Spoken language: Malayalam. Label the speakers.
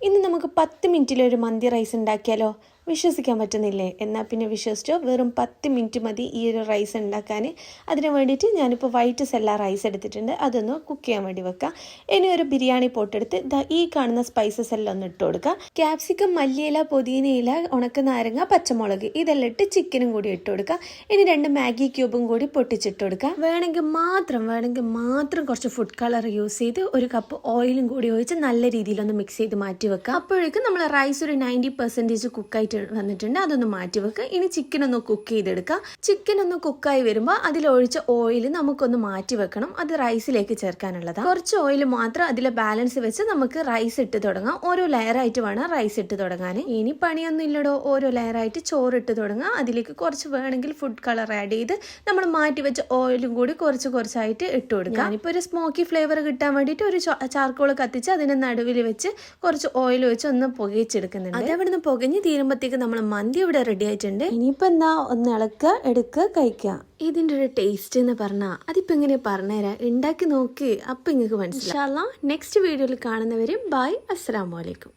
Speaker 1: ഇന്ന് നമുക്ക് പത്ത് മിനിറ്റിലൊരു മന്തി റൈസ് ഉണ്ടാക്കിയാലോ? വിശ്വസിക്കാൻ പറ്റുന്നില്ലേ? എന്നാൽ പിന്നെ വിശ്വസിച്ചോ? വെറും പത്ത് മിനിറ്റ് മതി ഈ ഒരു റൈസ് ഉണ്ടാക്കാൻ അതിന് വേണ്ടിയിട്ട് ഞാനിപ്പോൾ വൈറ്റ് സെല്ല റൈസ് എടുത്തിട്ടുണ്ട്. അതൊന്ന് കുക്ക് ചെയ്യാൻ വേണ്ടി വെക്കാം. ഇനി ഒരു ബിരിയാണി പോട്ടെടുത്ത് ഈ കാണുന്ന സ്പൈസസ് എല്ലാം ഒന്ന് ഇട്ട് കൊടുക്കുക ക്യാപ്സിക്കം മല്ലിയില പുതിനയില ഉണക്ക നാരങ്ങ പച്ചമുളക് ഇതെല്ലാം ഇട്ട് ചിക്കനും കൂടി ഇട്ട് കൊടുക്കുക ഇനി രണ്ട് മാഗി ക്യൂബും കൂടി പൊട്ടിച്ചിട്ട് കൊടുക്കുക വേണമെങ്കിൽ മാത്രം വേണമെങ്കിൽ മാത്രം കുറച്ച് ഫുഡ് കളർ യൂസ് ചെയ്ത് ഒരു കപ്പ് ഓയിലും കൂടി ഒഴിച്ച് നല്ല രീതിയിലൊന്ന് മിക്സ് ചെയ്ത് മാറ്റി വെക്കുക അപ്പോഴേക്കും നമ്മൾ റൈസ് ഒരു നയന്റി പെർസെന്റേജ് കുക്കായിട്ട് വന്നിട്ടുണ്ട്. അതൊന്ന് മാറ്റി വെക്കുക ഇനി ചിക്കൻ ഒന്ന് കുക്ക് ചെയ്തെടുക്കുക ചിക്കൻ ഒന്ന് കുക്കായി വരുമ്പോൾ അതിലൊഴിച്ച ഓയിൽ നമുക്കൊന്ന് മാറ്റി വെക്കണം. അത് റൈസിലേക്ക് ചേർക്കാനുള്ളതാണ് കുറച്ച് ഓയിൽ മാത്രം അതിലെ ബാലൻസ് വെച്ച് നമുക്ക് റൈസ് ഇട്ട് തുടങ്ങാം. ഓരോ ലെയറായിട്ട് വേണം റൈസ് ഇട്ട് തുടങ്ങാൻ ഇനി പണിയൊന്നും ഇല്ലടോ. ഓരോ ലെയറായിട്ട് ചോറ് ഇട്ട് തുടങ്ങുക അതിലേക്ക് കുറച്ച് വേണമെങ്കിൽ ഫുഡ് കളർ ആഡ് ചെയ്ത് നമ്മൾ മാറ്റി വെച്ച ഓയിലും കൂടി കുറച്ച് കുറച്ചായിട്ട് ഇട്ട് കൊടുക്കുക ഞാനിപ്പോൾ ഒരു സ്മോക്കി ഫ്ലേവർ കിട്ടാൻ വേണ്ടിയിട്ട് ഒരു ചാർക്കോൾ കത്തിച്ച് അതിനെ നടുവിൽ വെച്ച് കുറച്ച് ഓയിൽ വെച്ച് ഒന്ന് പുകയിച്ചെടുക്കുന്നുണ്ട്. അത് അവിടെ പുകഞ്ഞ് തീരുമ്പോഴത്തേക്ക് നമ്മൾ മന്തി ഇവിടെ റെഡി ആയിട്ടുണ്ട്. ഇനിയിപ്പോൾ എന്താ ഒന്ന് ഇളക്കുക എടുക്കുക കഴിക്കുക ഇതിന്റെ ഒരു ടേസ്റ്റ് എന്ന് പറഞ്ഞാ അതിപ്പോ ഇങ്ങനെ പറഞ്ഞുതരാം ഉണ്ടാക്കി നോക്ക് അപ്പൊ നിങ്ങൾക്ക് മനസ്സിലാക്കാം നെക്സ്റ്റ് വീഡിയോയിൽ കാണുന്നവരെ ബൈ അസ്സലാമലൈക്കും